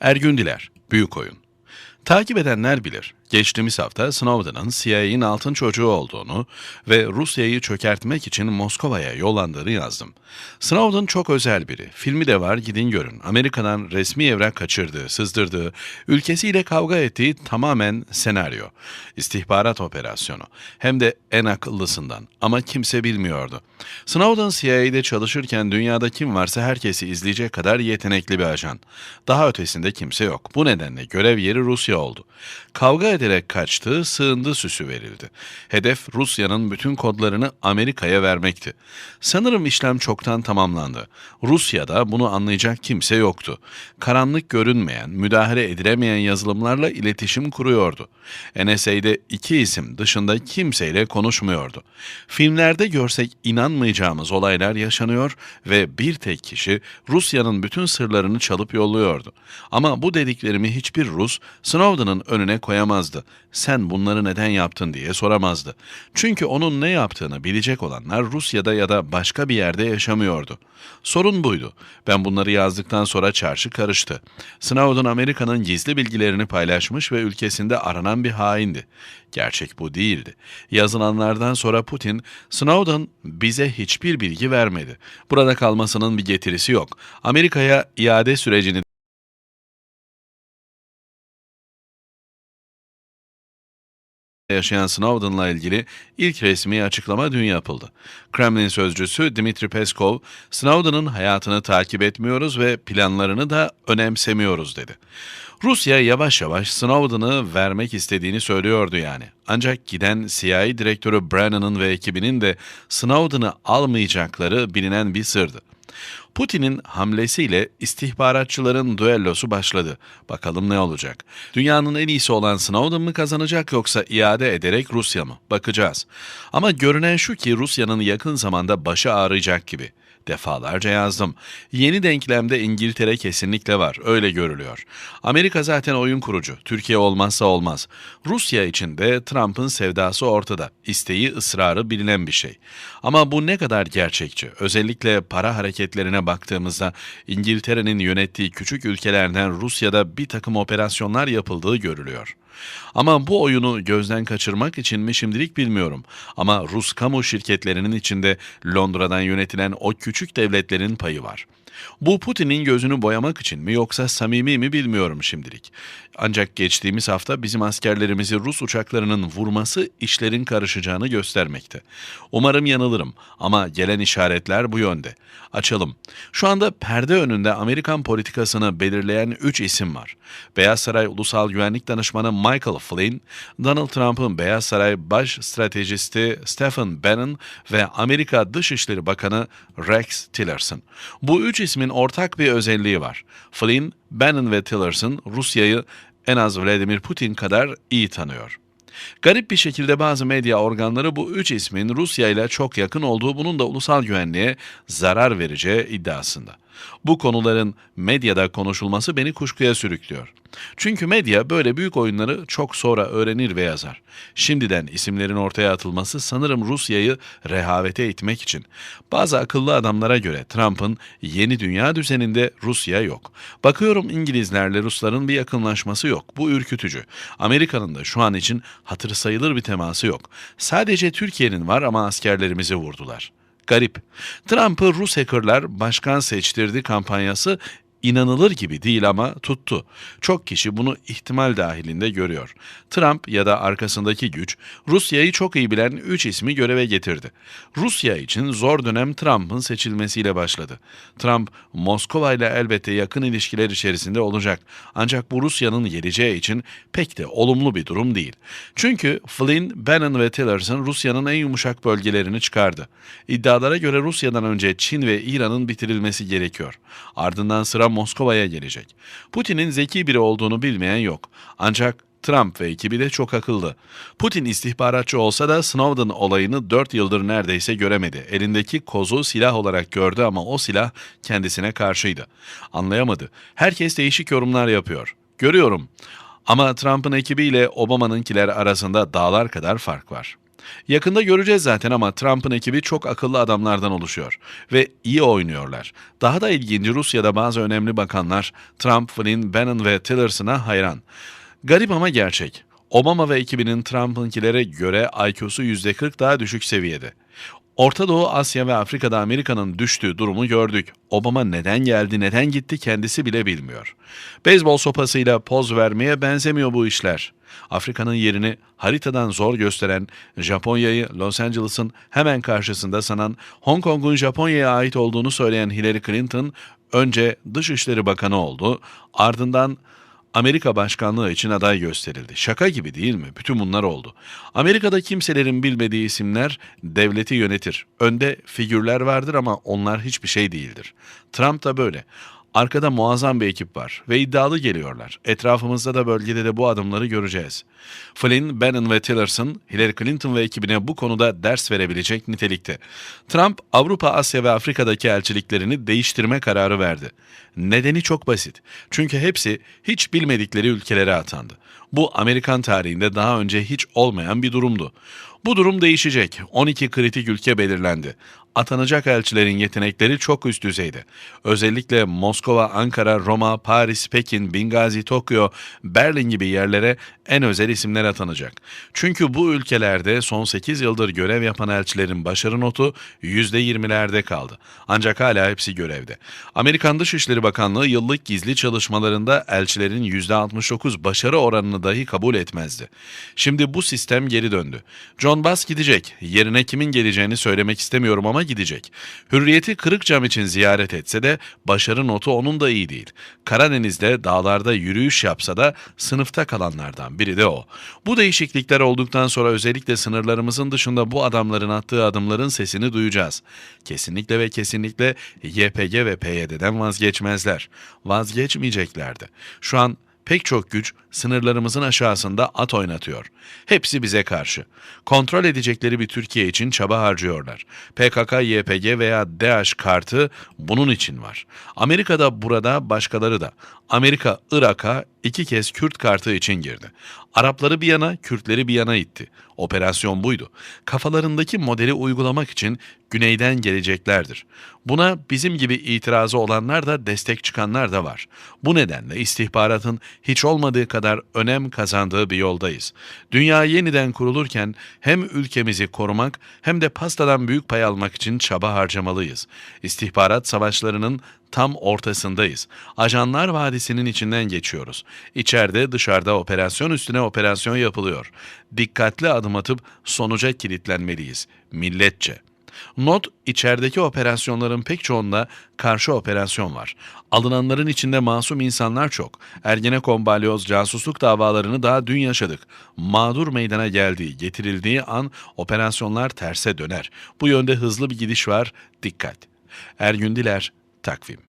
Ergün Diler, Büyük Oyun. Takip edenler bilir. Geçtiğimiz hafta Snowden'ın CIA'nin altın çocuğu olduğunu ve Rusya'yı çökertmek için Moskova'ya yollandığını yazdım. Snowden çok özel biri. Filmi de var gidin görün. Amerika'dan resmi evrak kaçırdığı, sızdırdığı, ülkesiyle kavga ettiği tamamen senaryo. İstihbarat operasyonu. Hem de en akıllısından. Ama kimse bilmiyordu. Snowden CIA'de çalışırken dünyada kim varsa herkesi izleyecek kadar yetenekli bir ajan. Daha ötesinde kimse yok. Bu nedenle görev yeri Rusya oldu. Kavga ederek kaçtı, sığındı süsü verildi. Hedef Rusya'nın bütün kodlarını Amerika'ya vermekti. Sanırım işlem çoktan tamamlandı. Rusya'da bunu anlayacak kimse yoktu. Karanlık görünmeyen, müdahale edilemeyen yazılımlarla iletişim kuruyordu. NSA'de iki isim dışında kimseyle konuşmuyordu. Filmlerde görsek inanmayacağımız olaylar yaşanıyor ve bir tek kişi Rusya'nın bütün sırlarını çalıp yolluyordu. Ama bu dediklerimi hiçbir Rus Snowden'ın önüne koyamazdı. Sen bunları neden yaptın diye soramazdı. Çünkü onun ne yaptığını bilecek olanlar Rusya'da ya da başka bir yerde yaşamıyordu. Sorun buydu. Ben bunları yazdıktan sonra çarşı karıştı. Snowden Amerika'nın gizli bilgilerini paylaşmış ve ülkesinde aranan bir haindi. Gerçek bu değildi. Yazılanlardan sonra Putin, Snowden bize hiçbir bilgi vermedi. Burada kalmasının bir getirisi yok. Amerika'ya iade sürecini yaşayan Snowden'la ilgili ilk resmi açıklama dün yapıldı. Kremlin sözcüsü Dmitri Peskov, Snowden'ın hayatını takip etmiyoruz ve planlarını da önemsemiyoruz dedi. Rusya yavaş yavaş Snowden'ı vermek istediğini söylüyordu yani. Ancak giden CIA direktörü Brennan'ın ve ekibinin de Snowden'ı almayacakları bilinen bir sırdı. Putin'in hamlesiyle istihbaratçıların düellosu başladı. Bakalım ne olacak? Dünyanın en iyisi olan Snowden mı kazanacak yoksa iade ederek Rusya mı? Bakacağız. Ama görünen şu ki Rusya'nın yakın zamanda başı ağrıyacak gibi. Defalarca yazdım. Yeni denklemde İngiltere kesinlikle var. Öyle görülüyor. Amerika zaten oyun kurucu. Türkiye olmazsa olmaz. Rusya için de Trump'ın sevdası ortada. İsteği, ısrarı bilinen bir şey. Ama bu ne kadar gerçekçi? Özellikle para hareketlerine baktığımızda İngiltere'nin yönettiği küçük ülkelerden Rusya'da bir takım operasyonlar yapıldığı görülüyor. Ama bu oyunu gözden kaçırmak için mi şimdilik bilmiyorum. Ama Rus kamu şirketlerinin içinde Londra'dan yönetilen o küçük devletlerin payı var. Bu Putin'in gözünü boyamak için mi yoksa samimi mi bilmiyorum şimdilik. Ancak geçtiğimiz hafta bizim askerlerimizi Rus uçaklarının vurması işlerin karışacağını göstermekte. Umarım yanılırım ama gelen işaretler bu yönde. Açalım. Şu anda perde önünde Amerikan politikasını belirleyen 3 isim var. Beyaz Saray Ulusal Güvenlik Danışmanı Michael Flynn, Donald Trump'ın Beyaz Saray baş stratejisti Stephen Bannon ve Amerika Dışişleri Bakanı Rex Tillerson. Bu üç ismin ortak bir özelliği var. Flynn, Bannon ve Tillerson Rusya'yı en az Vladimir Putin kadar iyi tanıyor. Garip bir şekilde bazı medya organları bu üç ismin Rusya ile çok yakın olduğu bunun da ulusal güvenliğe zarar vereceği iddiasında. Bu konuların medyada konuşulması beni kuşkuya sürüklüyor. Çünkü medya böyle büyük oyunları çok sonra öğrenir ve yazar. Şimdiden isimlerin ortaya atılması sanırım Rusya'yı rehavete itmek için. Bazı akıllı adamlara göre Trump'ın yeni dünya düzeninde Rusya yok. Bakıyorum İngilizlerle Rusların bir yakınlaşması yok. Bu ürkütücü. Amerika'nın da şu an için hatır sayılır bir teması yok. Sadece Türkiye'nin var ama askerlerimizi vurdular. Garip. Trump'ı Rus hackerlar başkan seçtirdi kampanyası inanılır gibi değil ama tuttu. Çok kişi bunu ihtimal dahilinde görüyor. Trump ya da arkasındaki güç Rusya'yı çok iyi bilen 3 ismi göreve getirdi. Rusya için zor dönem Trump'ın seçilmesiyle başladı. Trump Moskova ile elbette yakın ilişkiler içerisinde olacak. Ancak bu Rusya'nın geleceği için pek de olumlu bir durum değil. Çünkü Flynn, Bannon ve Tillerson Rusya'nın en yumuşak bölgelerini çıkardı. İddialara göre Rusya'dan önce Çin ve İran'ın bitirilmesi gerekiyor. Ardından sıra Moskova'ya gelecek. Putin'in zeki biri olduğunu bilmeyen yok. Ancak Trump ve ekibi de çok akıllı. Putin istihbaratçı olsa da Snowden olayını 4 yıldır neredeyse göremedi. Elindeki kozu silah olarak gördü ama o silah kendisine karşıydı. Anlayamadı. Herkes değişik yorumlar yapıyor. Görüyorum. Ama Trump'ın ekibiyle Obama'nınkiler arasında dağlar kadar fark var. Yakında göreceğiz zaten ama Trump'ın ekibi çok akıllı adamlardan oluşuyor ve iyi oynuyorlar. Daha da ilginci Rusya'da bazı önemli bakanlar Trump, Flynn, Bannon ve Tillerson'a hayran. Garip ama gerçek. Obama ve ekibinin Trump'ınkilere göre IQ'su %40 daha düşük seviyede. Orta Doğu, Asya ve Afrika'da Amerika'nın düştüğü durumu gördük. Obama neden geldi, neden gitti kendisi bile bilmiyor. Beyzbol sopasıyla poz vermeye benzemiyor bu işler. Afrika'nın yerini haritadan zor gösteren, Japonya'yı Los Angeles'ın hemen karşısında sanan, Hong Kong'un Japonya'ya ait olduğunu söyleyen Hillary Clinton önce Dışişleri Bakanı oldu, ardından Amerika başkanlığı için aday gösterildi. Şaka gibi değil mi? Bütün bunlar oldu. Amerika'da kimselerin bilmediği isimler devleti yönetir. Önde figürler vardır ama onlar hiçbir şey değildir. Trump da böyle. Arkada muazzam bir ekip var ve iddialı geliyorlar. Etrafımızda da bölgede de bu adımları göreceğiz. Flynn, Bannon ve Tillerson, Hillary Clinton ve ekibine bu konuda ders verebilecek nitelikte. Trump, Avrupa, Asya ve Afrika'daki elçiliklerini değiştirme kararı verdi. Nedeni çok basit. Çünkü hepsi hiç bilmedikleri ülkelere atandı. Bu Amerikan tarihinde daha önce hiç olmayan bir durumdu. Bu durum değişecek. 12 kritik ülke belirlendi. Atanacak elçilerin yetenekleri çok üst düzeyde. Özellikle Moskova, Ankara, Roma, Paris, Pekin, Bingazi, Tokyo, Berlin gibi yerlere en özel isimler atanacak. Çünkü bu ülkelerde son 8 yıldır görev yapan elçilerin başarı notu %20'lerde kaldı. Ancak hala hepsi görevde. Amerikan Dışişleri Bakanlığı yıllık gizli çalışmalarında elçilerin %69 başarı oranını dahi kabul etmezdi. Şimdi bu sistem geri döndü. John Bass gidecek. Yerine kimin geleceğini söylemek istemiyorum ama gidecek. Hürriyeti Kırıkcam için ziyaret etse de başarı notu onun da iyi değil. Karadeniz'de dağlarda yürüyüş yapsa da sınıfta kalanlardan biri de o. Bu değişiklikler olduktan sonra özellikle sınırlarımızın dışında bu adamların attığı adımların sesini duyacağız. Kesinlikle ve kesinlikle YPG ve PYD'den vazgeçmezler. Vazgeçmeyeceklerdi. Şu an pek çok güç sınırlarımızın aşağısında at oynatıyor. Hepsi bize karşı. Kontrol edecekleri bir Türkiye için çaba harcıyorlar. PKK, YPG veya DAEŞ kartı bunun için var. Amerika'da burada başkaları da. Amerika Irak'a iki kez Kürt kartı için girdi. Arapları bir yana, Kürtleri bir yana itti. Operasyon buydu. Kafalarındaki modeli uygulamak için güneyden geleceklerdir. Buna bizim gibi itirazı olanlar da destek çıkanlar da var. Bu nedenle istihbaratın hiç olmadığı kadar önem kazandığı bir yoldayız. Dünya yeniden kurulurken hem ülkemizi korumak hem de pastadan büyük pay almak için çaba harcamalıyız. İstihbarat savaşlarının tam ortasındayız. Ajanlar Vadisi'nin içinden geçiyoruz. İçeride dışarıda operasyon üstüne operasyon yapılıyor. Dikkatli adım atıp sonuca kilitlenmeliyiz. Milletçe. Not, içerideki operasyonların pek çoğunda karşı operasyon var. Alınanların içinde masum insanlar çok. Ergenekon balyoz casusluk davalarını daha dün yaşadık. Mağdur meydana geldiği, getirildiği an operasyonlar terse döner. Bu yönde hızlı bir gidiş var, dikkat. Ergün Diler, Takvim